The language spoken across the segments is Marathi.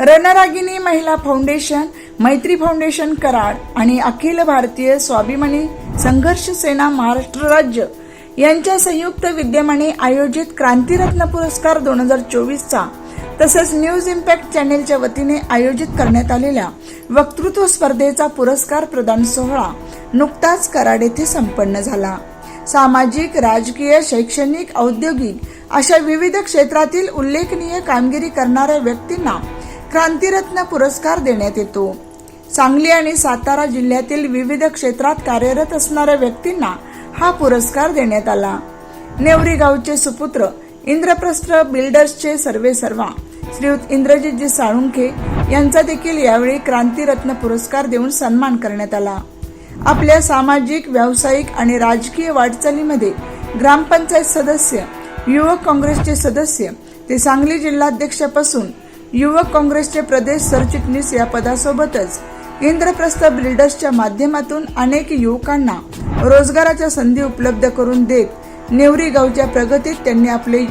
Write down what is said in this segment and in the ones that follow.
रणरागिनी महिला फाउंडेशन मैत्री फाउंडेशन कराड आणि अखिल भारतीय स्वाभिमानी संघर्ष सेना महाराष्ट्र राज्य यांच्या संयुक्त विद्यमाने आयोजित क्रांतिरत्न पुरस्कार दोन हजार चोवीसचा तसेच न्यूज इम्पॅक्ट चॅनेलच्या वतीने आयोजित करण्यात आलेल्या वक्तृत्व स्पर्धेचा पुरस्कार प्रदान सोहळा नुकताच कराड येथे संपन्न झाला. सामाजिक राजकीय शैक्षणिक औद्योगिक अशा विविध क्षेत्रातील उल्लेखनीय कामगिरी करणाऱ्या व्यक्तींना क्रांतिरत्न पुरस्कार देण्यात येतो. सांगली आणि सातारा जिल्ह्यातील विविध क्षेत्रात कार्यरत असणाऱ्या व्यक्तींना हा पुरस्कार देण्यात आला. नेवरी गावचे सुपुत्र इंद्रप्रस्थ बिल्डर्सचे सर्वे सर्वा श्रीयुत इंद्रजितजी साळुंखे यांचा देखील यावेळी क्रांतिरत्न पुरस्कार देऊन सन्मान करण्यात आला. आपल्या सामाजिक व्यावसायिक आणि राजकीय वाटचालीमध्ये ग्रामपंचायत सदस्य युवक काँग्रेसचे सदस्य ते सांगली जिल्हाध्यक्षापासून युवक काँग्रेसचे प्रदेश सरचिटणीस या पदासोबतच इंद्रप्रस्थ बिल्डर्सच्या माध्यमातून अनेक युवकांना रोजगाराच्या संधी उपलब्ध करून देत नेवरी गावच्या प्रगतीत त्यांनी आपले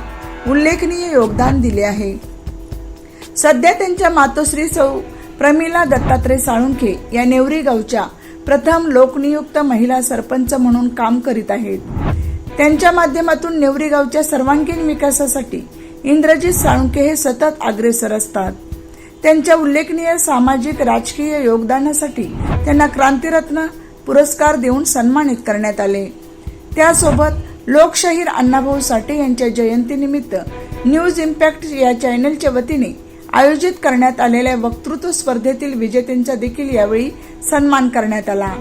उल्लेखनीय योगदान दिले आहे. सध्या त्यांच्या मातोश्री सौ प्रमिला दत्तात्रय साळुंखे या नेवरी गावच्या प्रथम लोकनियुक्त महिला सरपंच म्हणून काम करीत आहेत. त्यांच्या माध्यमातून नेवरी गावच्या सर्वांगीण विकासासाठी इंद्रजित साळुंके हे सतत अग्रेसर असतात. त्यांच्या उल्लेखनीय सामाजिक राजकीय योगदानासाठी त्यांना क्रांतिरत्न पुरस्कार देऊन सन्मानित करण्यात आले. त्यासोबत लोकशाहीर अण्णाभाऊ साठे यांच्या जयंतीनिमित्त न्यूज इम्पॅक्ट या चॅनलच्या वतीने आयोजित करण्यात आलेल्या वक्तृत्व स्पर्धेतील विजेत्यांचा देखील यावेळी सन्मान करण्यात आला.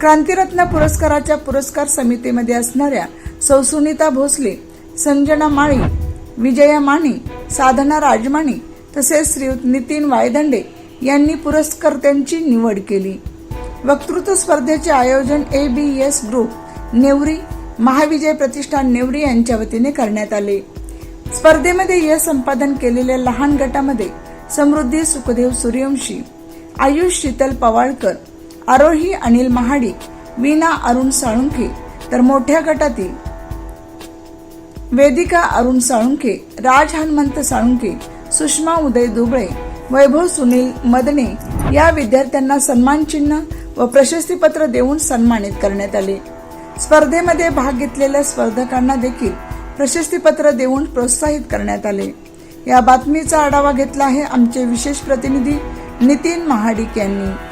क्रांतिरत्न पुरस्काराच्या पुरस्कार समितीमध्ये असणाऱ्या सौसुनीता भोसले संजना माळी विजया माने साधना राजमाने तसेच श्रीयुत नितीन वायदंडे यांनी पुरस्कर्त्यांची निवड केली. वक्तृत्व स्पर्धेचे आयोजन A B S group Nevari Mahavijay Pratishthan Nevari यांच्या वतीने करण्यात आले. स्पर्धेमध्ये यश संपादन केलेल्या लहान गटामध्ये समृद्धी सुखदेव सूर्यवंशी आयुष शीतल पवाळकर आरोही अनिल महाडिक वीणा अरुण साळुंखे तर मोठ्या गटातील वेदिका अरुण साळुंके राज हनुमंत साळुंके सुषमा उदय दुबळे वैभव सुनील मदने या विद्यार्थ्यांना सन्मान चिन्ह व प्रशस्तीपत्र देऊन सन्मानित करण्यात आले. स्पर्धेमध्ये भाग घेतलेल्या स्पर्धकांना देखील प्रशस्तीपत्र देऊन प्रोत्साहित करण्यात आले. या बातमीचा आढावा घेतला आहे आमचे विशेष प्रतिनिधी नितीन महाडिक यांनी.